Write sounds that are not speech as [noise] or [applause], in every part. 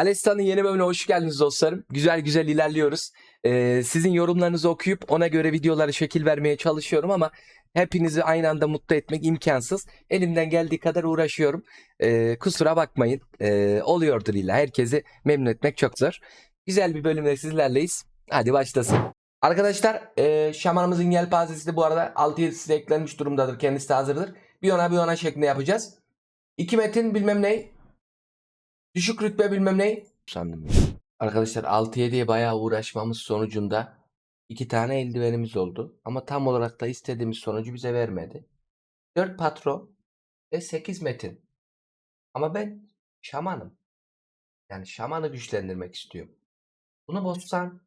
Alesta'nın yeni bölümüne hoş geldiniz dostlarım. Güzel güzel ilerliyoruz. Ee, sizin yorumlarınızı okuyup ona göre videolara şekil vermeye çalışıyorum ama hepinizi aynı anda mutlu etmek imkansız. Elimden geldiği kadar uğraşıyorum. Ee, kusura bakmayın. Ee, oluyordur illa. Herkesi memnun etmek çok zor. Güzel bir bölümle sizlerleyiz. Hadi başlasın. Arkadaşlar e, şamanımızın yelpazesi de bu arada 6-7'si de eklenmiş durumdadır. Kendisi de hazırdır. Bir ona bir ona şeklinde yapacağız. İki metin bilmem ne. Düşük rütbe bilmem ne. Sandım ya. Arkadaşlar 6-7'ye bayağı uğraşmamız sonucunda iki tane eldivenimiz oldu. Ama tam olarak da istediğimiz sonucu bize vermedi. 4 patron ve 8 metin. Ama ben şamanım. Yani şamanı güçlendirmek istiyorum. Bunu bozsan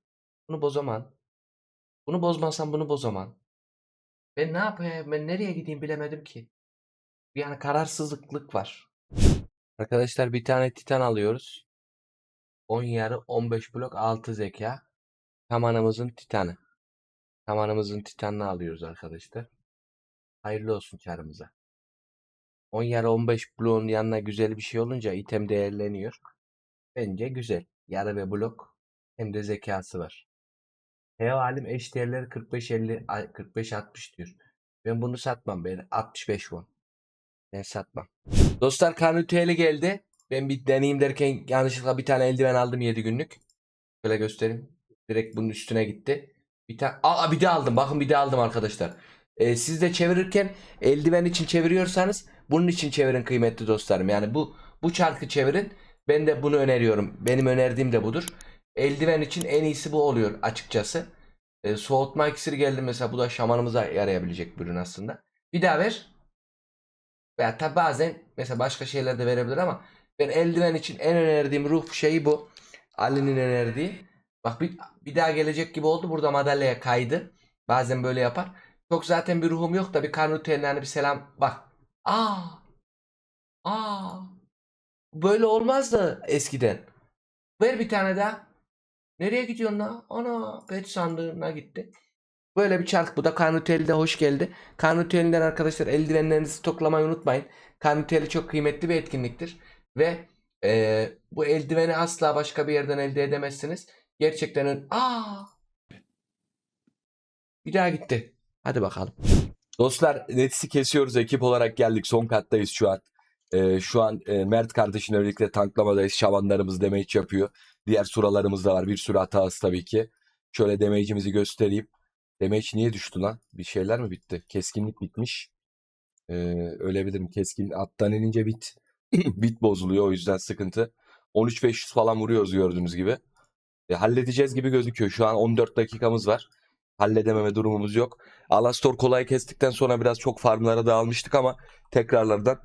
bunu bozamam. Bunu bozmasam bunu bozamam. Ben ne yapayım? Ben nereye gideyim bilemedim ki. Yani kararsızlıklık var. Arkadaşlar bir tane titan alıyoruz. 10 yarı 15 blok 6 zeka. Kamanımızın titanı. Kamanımızın titanını alıyoruz arkadaşlar. Hayırlı olsun karımıza. 10 yarı 15 bloğun yanına güzel bir şey olunca item değerleniyor. Bence güzel. Yarı ve blok hem de zekası var. Heo alim eş değerleri 45-50 ay, 45-60 diyor. Ben bunu satmam. Ben 65 won. Ben satmam. Dostlar kanüteli geldi. Ben bir deneyeyim derken yanlışlıkla bir tane eldiven aldım 7 günlük. Şöyle göstereyim. Direkt bunun üstüne gitti. Bir tane Aa bir de aldım. Bakın bir de aldım arkadaşlar. Ee, siz de çevirirken eldiven için çeviriyorsanız bunun için çevirin kıymetli dostlarım. Yani bu bu çarkı çevirin. Ben de bunu öneriyorum. Benim önerdiğim de budur. Eldiven için en iyisi bu oluyor açıkçası. Ee, soğutma iksiri geldi mesela. Bu da şamanımıza yarayabilecek bir ürün aslında. Bir daha ver. Veya tabi bazen mesela başka şeyler de verebilir ama ben eldiven için en önerdiğim ruh şeyi bu. Ali'nin önerdiği. Bak bir, bir daha gelecek gibi oldu. Burada madalyaya kaydı. Bazen böyle yapar. Çok zaten bir ruhum yok da bir karnutenlerine bir selam. Bak. Aa. Aa. Böyle olmazdı eskiden. Ver bir tane daha. Nereye gidiyorsun la? Ana pet sandığına gitti. Böyle bir çark bu da Carnutel'de hoş geldi. Carnutel'den arkadaşlar eldivenlerinizi toplamayı unutmayın. Carnutel çok kıymetli bir etkinliktir. Ve eee, bu eldiveni asla başka bir yerden elde edemezsiniz. Gerçekten Aa! Bir daha gitti. Hadi bakalım. Dostlar netisi kesiyoruz. Ekip olarak geldik. Son kattayız şu an. Ee, şu an e, Mert kardeşin birlikte tanklamadayız. Şabanlarımız damage yapıyor. Diğer suralarımız da var. Bir sürü hatası tabii ki. Şöyle damage'imizi göstereyim. Damage niye düştü lan? Bir şeyler mi bitti? Keskinlik bitmiş. Ee, ölebilirim. Keskin attan inince bit [clears throat] bit bozuluyor. O yüzden sıkıntı. 13-500 falan vuruyoruz gördüğünüz gibi. E, halledeceğiz gibi gözüküyor. Şu an 14 dakikamız var. Halledememe durumumuz yok. Alastor kolay kestikten sonra biraz çok farmlara dağılmıştık ama tekrarlardan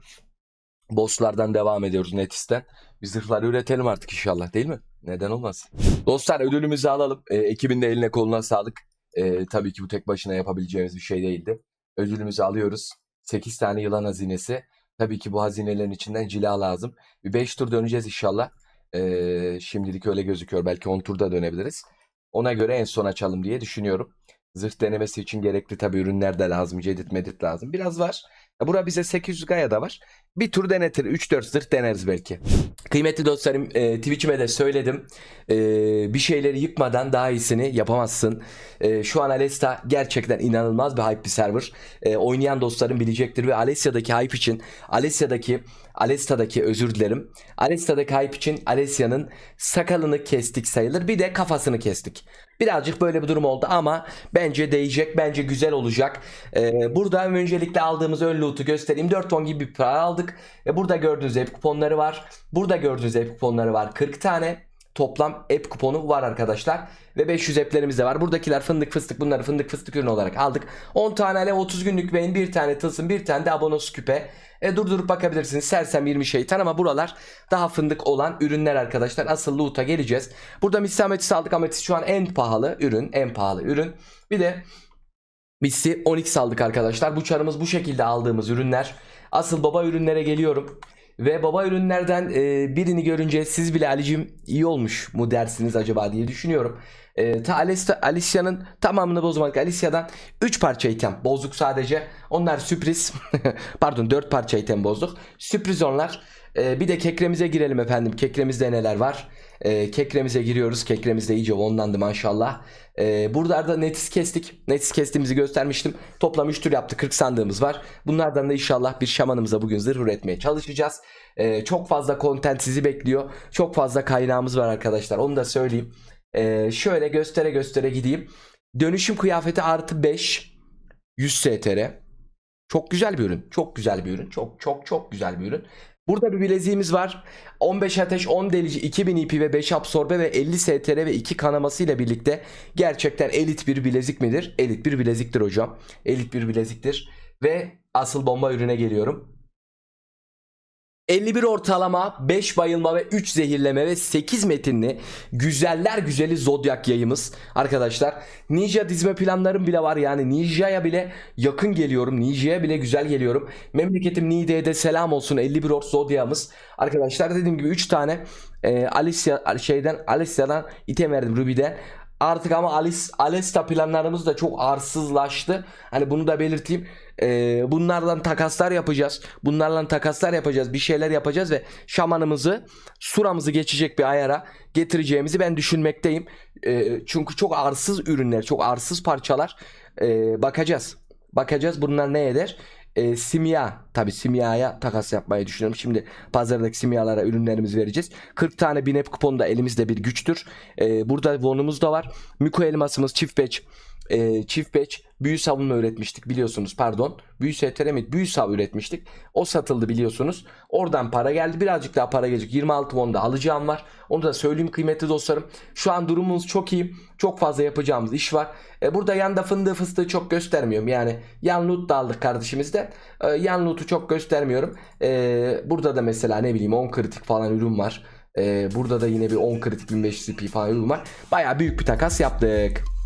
bosslardan devam ediyoruz Netis'ten. Bir zırhlar üretelim artık inşallah değil mi? Neden olmaz? Dostlar ödülümüzü alalım. E, ekibin de eline koluna sağlık. E, tabii ki bu tek başına yapabileceğimiz bir şey değildi. Ödülümüzü alıyoruz. 8 tane yılan hazinesi. Tabii ki bu hazinelerin içinden cila lazım. Bir 5 tur döneceğiz inşallah. E, şimdilik öyle gözüküyor. Belki 10 turda dönebiliriz. Ona göre en son açalım diye düşünüyorum. Zırh denemesi için gerekli tabii ürünler de lazım. Cedit medit lazım. Biraz var. Bura bize 800 gaya da var. Bir tur denetir. 3-4 zırh deneriz belki. Kıymetli dostlarım e, Twitch'ime de söyledim. E, bir şeyleri yıkmadan daha iyisini yapamazsın. E, şu an Alesta gerçekten inanılmaz bir hype bir server. E, oynayan dostlarım bilecektir ve Alessia'daki hype için Alessia'daki Alesta'daki özür dilerim. Alesta'daki hype için Alessia'nın sakalını kestik sayılır. Bir de kafasını kestik. Birazcık böyle bir durum oldu ama bence değecek. Bence güzel olacak. Ee, burada öncelikle aldığımız ön loot'u göstereyim. 4 ton gibi bir para aldık. E, burada gördüğünüz app kuponları var. Burada gördüğünüz app kuponları var. 40 tane toplam app kuponu var arkadaşlar. Ve 500 app'lerimiz de var. Buradakiler fındık fıstık bunları fındık fıstık ürün olarak aldık. 10 tane ale 30 günlük beyin, bir tane tılsım, bir tane de abonos küpe. E, durdurup bakabilirsiniz. Sersem 20 şeytan ama buralar daha fındık olan ürünler arkadaşlar. Asıl loot'a geleceğiz. Burada misli ametist aldık. Ametist şu an en pahalı ürün. En pahalı ürün. Bir de Misli 12 aldık arkadaşlar. Bu çarımız bu şekilde aldığımız ürünler. Asıl baba ürünlere geliyorum. Ve baba ürünlerden e, birini görünce siz bile Ali'cim iyi olmuş mu dersiniz acaba diye düşünüyorum. E, ta Alicia- Alicia'nın tamamını bozmadık. Alicia'dan 3 parça item bozduk sadece. Onlar sürpriz. [laughs] Pardon 4 parça item bozduk. Sürpriz onlar. Ee, bir de kekremize girelim efendim. Kekremizde neler var? Ee, kekremize giriyoruz. Kekremiz de iyice onlandı maşallah. Ee, burada da netis kestik. Netis kestiğimizi göstermiştim. Toplam 3 tür yaptı. 40 sandığımız var. Bunlardan da inşallah bir şamanımıza bugün zırh üretmeye çalışacağız. Ee, çok fazla content sizi bekliyor. Çok fazla kaynağımız var arkadaşlar. Onu da söyleyeyim. Ee, şöyle göstere göstere gideyim. Dönüşüm kıyafeti artı 5 100 STR. Çok güzel bir ürün. Çok güzel bir ürün. Çok çok çok güzel bir ürün. Burada bir bileziğimiz var. 15 ateş, 10 delici, 2000 IP ve 5 absorbe ve 50 STR ve 2 kanaması ile birlikte gerçekten elit bir bilezik midir? Elit bir bileziktir hocam. Elit bir bileziktir. Ve asıl bomba ürüne geliyorum. 51 ortalama, 5 bayılma ve 3 zehirleme ve 8 metinli güzeller güzeli Zodiac yayımız arkadaşlar. Ninja dizme planlarım bile var yani Ninja'ya bile yakın geliyorum. Ninja'ya bile güzel geliyorum. Memleketim Niğde'ye selam olsun 51 ort Zodiac'ımız. Arkadaşlar dediğim gibi 3 tane e, Alicia şeyden Alicia'dan item verdim Ruby'den. Artık ama Alice, Alesta planlarımız da çok arsızlaştı. Hani bunu da belirteyim. Ee, bunlardan takaslar yapacağız. Bunlarla takaslar yapacağız. Bir şeyler yapacağız ve şamanımızı suramızı geçecek bir ayara getireceğimizi ben düşünmekteyim. Ee, çünkü çok arsız ürünler, çok arsız parçalar. Ee, bakacağız. Bakacağız bunlar ne eder? Ee, simya tabi simyaya takas yapmayı düşünüyorum. Şimdi pazardaki simyalara ürünlerimizi vereceğiz. 40 tane binep kuponu da elimizde bir güçtür. Ee, burada wonumuz da var. Miko elmasımız çift beç e, çift beç büyü savunma üretmiştik biliyorsunuz pardon. Büyü STR büyü sav üretmiştik. O satıldı biliyorsunuz. Oradan para geldi. Birazcık daha para gelecek. 26 wonda alacağım var. Onu da söyleyeyim kıymetli dostlarım. Şu an durumumuz çok iyi. Çok fazla yapacağımız iş var. E, burada yanda fındığı fıstığı çok göstermiyorum. Yani yan loot da aldık kardeşimizden. E, yan loot'u çok göstermiyorum. E, burada da mesela ne bileyim 10 kritik falan ürün var. E, burada da yine bir 10 kritik 1500 CP falan ürün var. Baya büyük bir takas yaptık.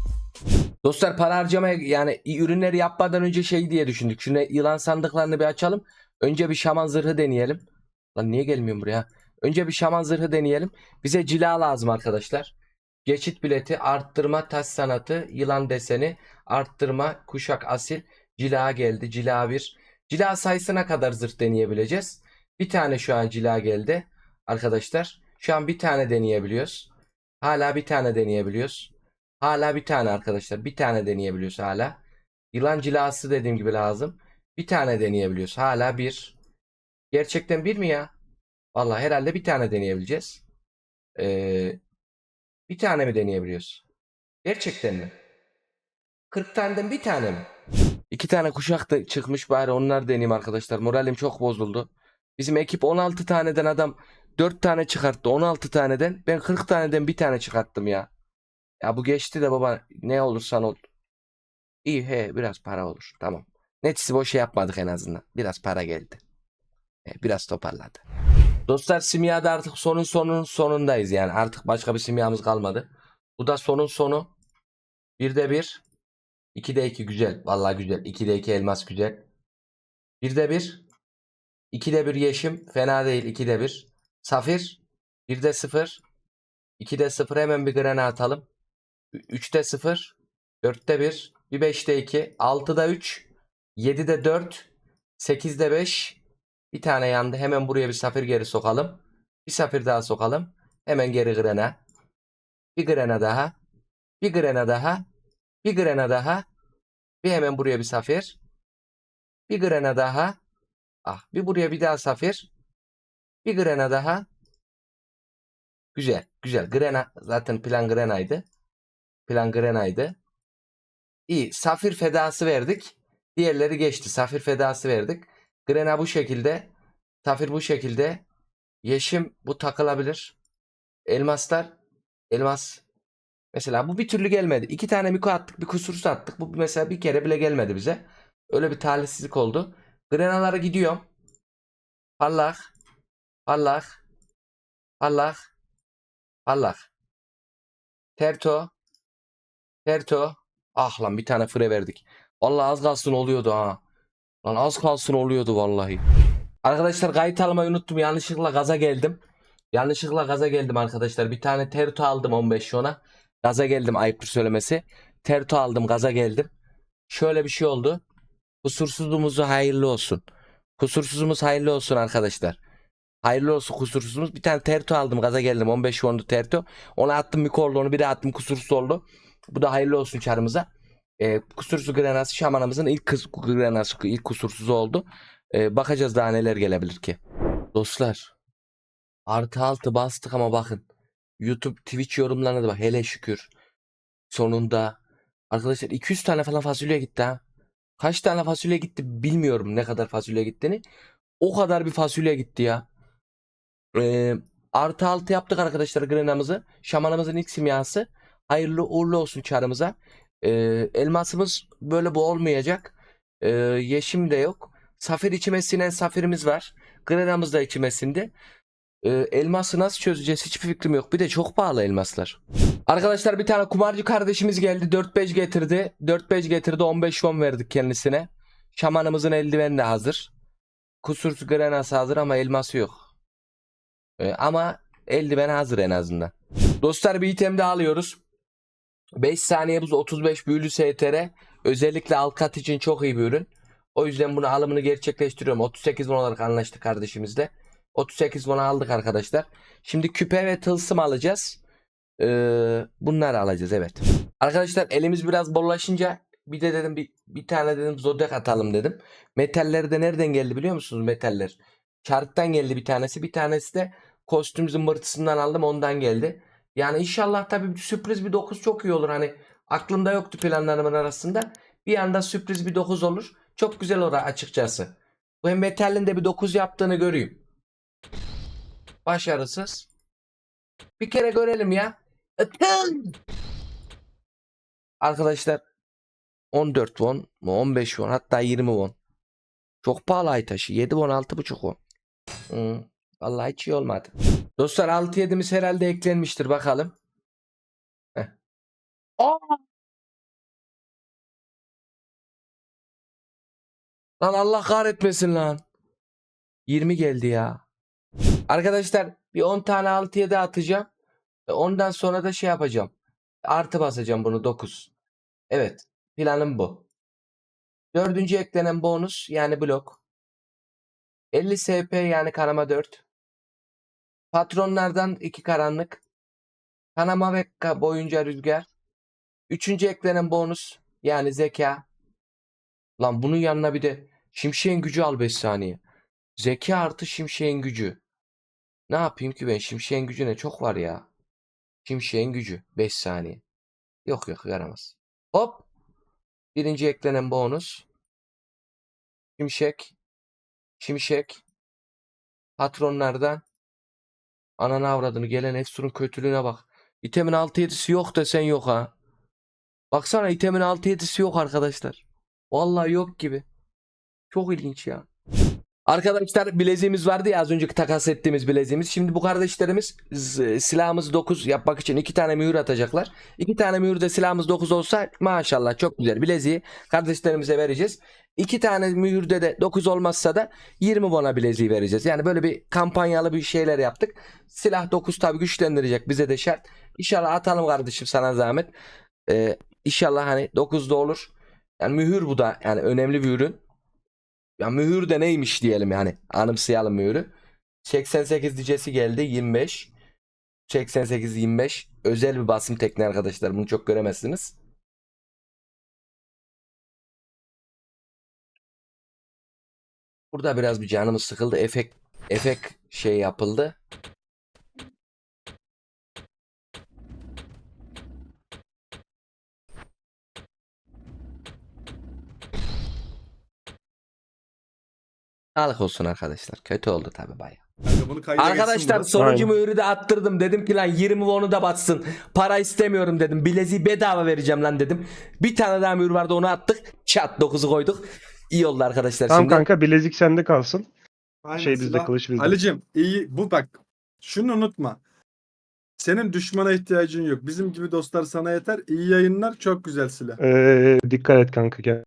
Dostlar para harcamaya yani ürünleri yapmadan önce şey diye düşündük. Şunu yılan sandıklarını bir açalım. Önce bir şaman zırhı deneyelim. Lan niye gelmiyorum buraya? Önce bir şaman zırhı deneyelim. Bize cila lazım arkadaşlar. Geçit bileti, arttırma, taş sanatı, yılan deseni, arttırma, kuşak asil, cila geldi. Cila 1. Cila sayısına kadar zırh deneyebileceğiz. Bir tane şu an cila geldi. Arkadaşlar şu an bir tane deneyebiliyoruz. Hala bir tane deneyebiliyoruz. Hala bir tane arkadaşlar. Bir tane deneyebiliyoruz hala. Yılan cilası dediğim gibi lazım. Bir tane deneyebiliyoruz. Hala bir. Gerçekten bir mi ya? Vallahi herhalde bir tane deneyebileceğiz. Ee, bir tane mi deneyebiliyoruz? Gerçekten mi? 40 taneden bir tane mi? İki tane kuşak da çıkmış bari onlar deneyeyim arkadaşlar. Moralim çok bozuldu. Bizim ekip 16 taneden adam 4 tane çıkarttı. 16 taneden. Ben 40 taneden bir tane çıkarttım ya. Ya bu geçti de baba ne olursan ol. İyi he biraz para olur. Tamam. Netisi boş şey yapmadık en azından. Biraz para geldi. He, biraz toparladı. Dostlar simyada artık sonun sonun sonundayız yani. Artık başka bir simyamız kalmadı. Bu da sonun sonu. Bir de bir. İki de iki güzel. Vallahi güzel. İki de iki elmas güzel. Bir de bir. İki de bir yeşim. Fena değil. İki de bir. Safir. Bir de sıfır. İki de sıfır. Hemen bir grana atalım. 3'te 0, 4'te 1, bir 5'te 2, 6'da 3, 7'de 4, 8'de 5. Bir tane yandı. Hemen buraya bir safir geri sokalım. Bir safir daha sokalım. Hemen geri grena. Bir grena daha. Bir grena daha. Bir grena daha. Bir hemen buraya bir safir. Bir grena daha. Ah, bir buraya bir daha safir. Bir grena daha. Güzel, güzel. Grena zaten plan grenaydı. Plan Grena'ydı. İyi. Safir fedası verdik. Diğerleri geçti. Safir fedası verdik. Grena bu şekilde. Safir bu şekilde. Yeşim bu takılabilir. Elmaslar. Elmas. Mesela bu bir türlü gelmedi. İki tane miko attık. Bir kusursuz attık. Bu mesela bir kere bile gelmedi bize. Öyle bir talihsizlik oldu. Grenalara gidiyorum. Allah. Allah. Allah. Allah. Terto. Terto. Ah lan bir tane fre verdik. Vallahi az kalsın oluyordu ha. Lan az kalsın oluyordu vallahi. Arkadaşlar kayıt almayı unuttum. Yanlışlıkla gaza geldim. Yanlışlıkla gaza geldim arkadaşlar. Bir tane terto aldım 15 şona. Gaza geldim ayıptır söylemesi. Terto aldım gaza geldim. Şöyle bir şey oldu. Kusursuzluğumuzu hayırlı olsun. Kusursuzumuz hayırlı olsun arkadaşlar. Hayırlı olsun kusursuzumuz. Bir tane terto aldım gaza geldim 15 wondu terto. Onu attım mikorlu onu bir attım kusursuz oldu. Bu da hayırlı olsun çarımıza. Ee, kusursuz granası şamanımızın ilk kız granası ilk kusursuz oldu. Ee, bakacağız daha neler gelebilir ki. Dostlar artı altı bastık ama bakın YouTube Twitch yorumlarına da bak hele şükür. Sonunda arkadaşlar 200 tane falan fasulye gitti ha. Kaç tane fasulye gitti bilmiyorum ne kadar fasulye gittiğini. O kadar bir fasulye gitti ya. Ee, artı altı yaptık arkadaşlar grenamızı. Şamanımızın ilk simyası. Hayırlı uğurlu olsun çarımıza. Ee, elmasımız böyle bu olmayacak. Ee, yeşim de yok. Safir içime sinen safirimiz var. Grenamız da içime sindi. Ee, elması nasıl çözeceğiz hiçbir fikrim yok. Bir de çok pahalı elmaslar. Arkadaşlar bir tane kumarcı kardeşimiz geldi. 4-5 getirdi. 4-5 getirdi. 15 won verdik kendisine. Şamanımızın eldiveni de hazır. Kusursuz grenası hazır ama elması yok. Ee, ama eldiven hazır en azından. Dostlar bir item daha alıyoruz. 5 saniye buz 35 büyülü STR. Özellikle Alkat için çok iyi bir ürün. O yüzden bunu alımını gerçekleştiriyorum. 38 won olarak anlaştık kardeşimizle. 38 won aldık arkadaşlar. Şimdi küpe ve tılsım alacağız. Ee, bunları alacağız evet. Arkadaşlar elimiz biraz bollaşınca bir de dedim bir, bir tane dedim zodyak atalım dedim. Metalleri de nereden geldi biliyor musunuz metaller? Çarktan geldi bir tanesi. Bir tanesi de kostüm zımbırtısından aldım ondan geldi. Yani inşallah tabii sürpriz bir 9 çok iyi olur. Hani aklımda yoktu planlarımın arasında. Bir anda sürpriz bir 9 olur. Çok güzel olur açıkçası. Bu metalin de bir 9 yaptığını göreyim. Başarısız. Bir kere görelim ya. Atın! Arkadaşlar 14 won mu 15 won hatta 20 won. Çok pahalı ay taşı. 7 won 6,5 won. Hmm, vallahi hiç iyi olmadı. Dostlar 6 7'miz herhalde eklenmiştir bakalım. Heh. Aa! Lan Allah kahretmesin lan. 20 geldi ya. Arkadaşlar bir 10 tane 6 7 atacağım. E, Ondan sonra da şey yapacağım. Artı basacağım bunu 9. Evet. Planım bu. Dördüncü eklenen bonus yani blok. 50 SP yani kanama 4. Patronlardan 2 karanlık. Kanama ve boyunca rüzgar. Üçüncü eklenen bonus yani zeka. Lan bunun yanına bir de şimşeğin gücü al 5 saniye. Zeka artı şimşeğin gücü. Ne yapayım ki ben şimşeğin gücüne çok var ya. Şimşeğin gücü 5 saniye. Yok yok yaramaz. Hop. Birinci eklenen bonus. Şimşek. Şimşek. Patronlardan. Ananı avradını gelen Efsun'un kötülüğüne bak. İtemin 6-7'si yok desen yok ha. Baksana itemin 6-7'si yok arkadaşlar. Vallahi yok gibi. Çok ilginç ya. Arkadaşlar bileziğimiz vardı ya az önceki takas ettiğimiz bileziğimiz. Şimdi bu kardeşlerimiz z- silahımız 9 yapmak için iki tane mühür atacaklar. İki tane mühür de silahımız 9 olsa maşallah çok güzel. Bileziği kardeşlerimize vereceğiz. İki tane mühürde de 9 olmazsa da 20 bona bileziği vereceğiz. Yani böyle bir kampanyalı bir şeyler yaptık. Silah 9 tabi güçlendirecek bize de şart. İnşallah atalım kardeşim sana zahmet. Ee, inşallah hani 9'da olur. Yani mühür bu da yani önemli bir ürün. Ya mühür de neymiş diyelim yani. Anımsayalım mühürü. 88 dicesi geldi 25. 88 25 özel bir basım tekniği arkadaşlar. Bunu çok göremezsiniz. Burada biraz bir canımız sıkıldı. Efekt efekt şey yapıldı. Sağlık olsun arkadaşlar. Kötü oldu tabi baya. Arkadaşlar geçsin sonucu Aynen. mühürü de attırdım. Dedim ki lan 20 won'u da batsın. Para istemiyorum dedim. Bileziği bedava vereceğim lan dedim. Bir tane daha mühür vardı onu attık. Çat 9'u koyduk. İyi oldu arkadaşlar Tamam şimdi. kanka bilezik sende kalsın. Aynen, şey bizde, silah- kılıç bizde. Ali'cim iyi bu bak. Şunu unutma. Senin düşmana ihtiyacın yok. Bizim gibi dostlar sana yeter. İyi yayınlar. Çok güzel silah. Ee, dikkat et kanka gel.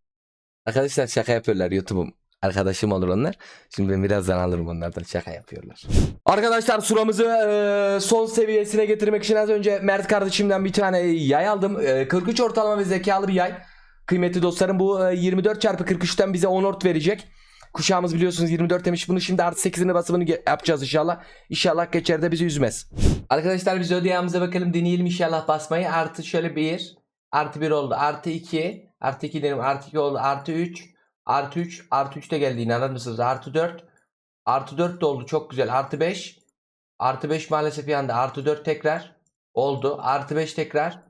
Arkadaşlar şaka yapıyorlar YouTube'um. Arkadaşım olur onlar. Şimdi ben birazdan alırım onlardan şaka yapıyorlar. Arkadaşlar suramızı e, son seviyesine getirmek için az önce Mert kardeşimden bir tane yay aldım. E, 43 ortalama ve zekalı bir yay. Kıymetli dostlarım bu e, 24 çarpı 43'ten bize 10 ort verecek. Kuşağımız biliyorsunuz 24 demiş. Bunu şimdi artı 8'ini basımını yapacağız inşallah. İnşallah geçer de bizi üzmez. Arkadaşlar biz ödeyemize bakalım deneyelim inşallah basmayı. Artı şöyle 1. Artı 1 oldu. Artı 2. Artı 2 dedim. Artı 2 oldu. Artı 3. Artı 3. Artı 3 de geldi inanır mısınız? Artı 4. Artı 4 de oldu. Çok güzel. Artı 5. Artı 5 maalesef yandı. Artı 4 tekrar. Oldu. Artı 5 tekrar.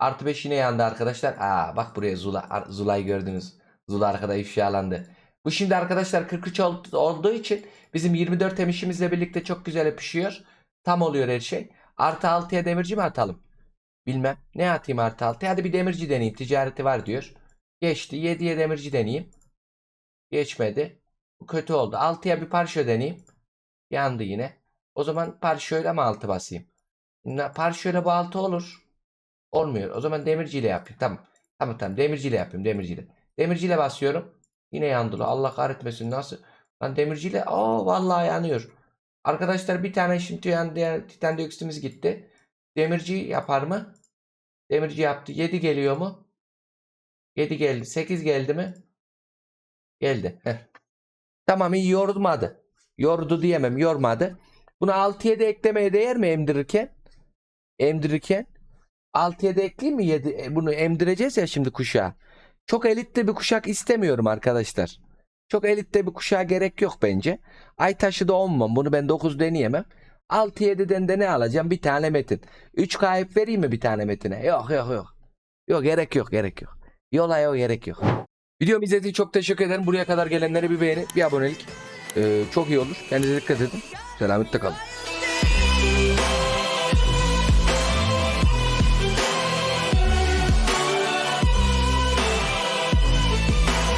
Artı 5 yine yandı arkadaşlar. Aa bak buraya Zula. Zula'yı gördünüz. Zula arkada ifşalandı. Bu şimdi arkadaşlar 43 ol- olduğu için bizim 24 emişimizle birlikte çok güzel yapışıyor. Tam oluyor her şey. Artı 6'ya demirci mi atalım? Bilmem. Ne atayım artı 6'ya? Hadi bir demirci deneyeyim. Ticareti var diyor. Geçti. 7'ye demirci deneyeyim. Geçmedi. Bu kötü oldu. 6'ya bir parşö deneyeyim. Yandı yine. O zaman parşöyle mi 6 basayım? Parşöyle bu 6 olur. Olmuyor. O zaman demirciyle yapayım. Tamam. Tamam tamam. Demirciyle yapayım. Demirciyle. Demirciyle basıyorum. Yine yandı. Allah kahretmesin. Nasıl? Lan demirciyle. Oo vallahi yanıyor. Arkadaşlar bir tane şimdi yan titan dioksidimiz gitti. Demirci yapar mı? Demirci yaptı. 7 geliyor mu? 7 geldi. 8 geldi mi? Geldi. Heh. Tamam iyi yormadı. Yordu diyemem. Yormadı. Bunu 6'ya da eklemeye değer mi emdirirken? Emdirirken. 6'ya da ekleyeyim mi? 7, bunu emdireceğiz ya şimdi kuşağa. Çok elitte bir kuşak istemiyorum arkadaşlar. Çok elitte bir kuşağa gerek yok bence. Ay taşı da 10 mu? Bunu ben 9 deneyemem. 6-7'den de ne alacağım? Bir tane metin. 3 kayıp vereyim mi bir tane metine? Yok yok yok. Yok gerek yok gerek yok. Yola yok gerek yok. Videomu izlediğiniz çok teşekkür ederim. Buraya kadar gelenlere bir beğeni, bir abonelik. Ee, çok iyi olur. Kendinize dikkat edin. Selametle kalın.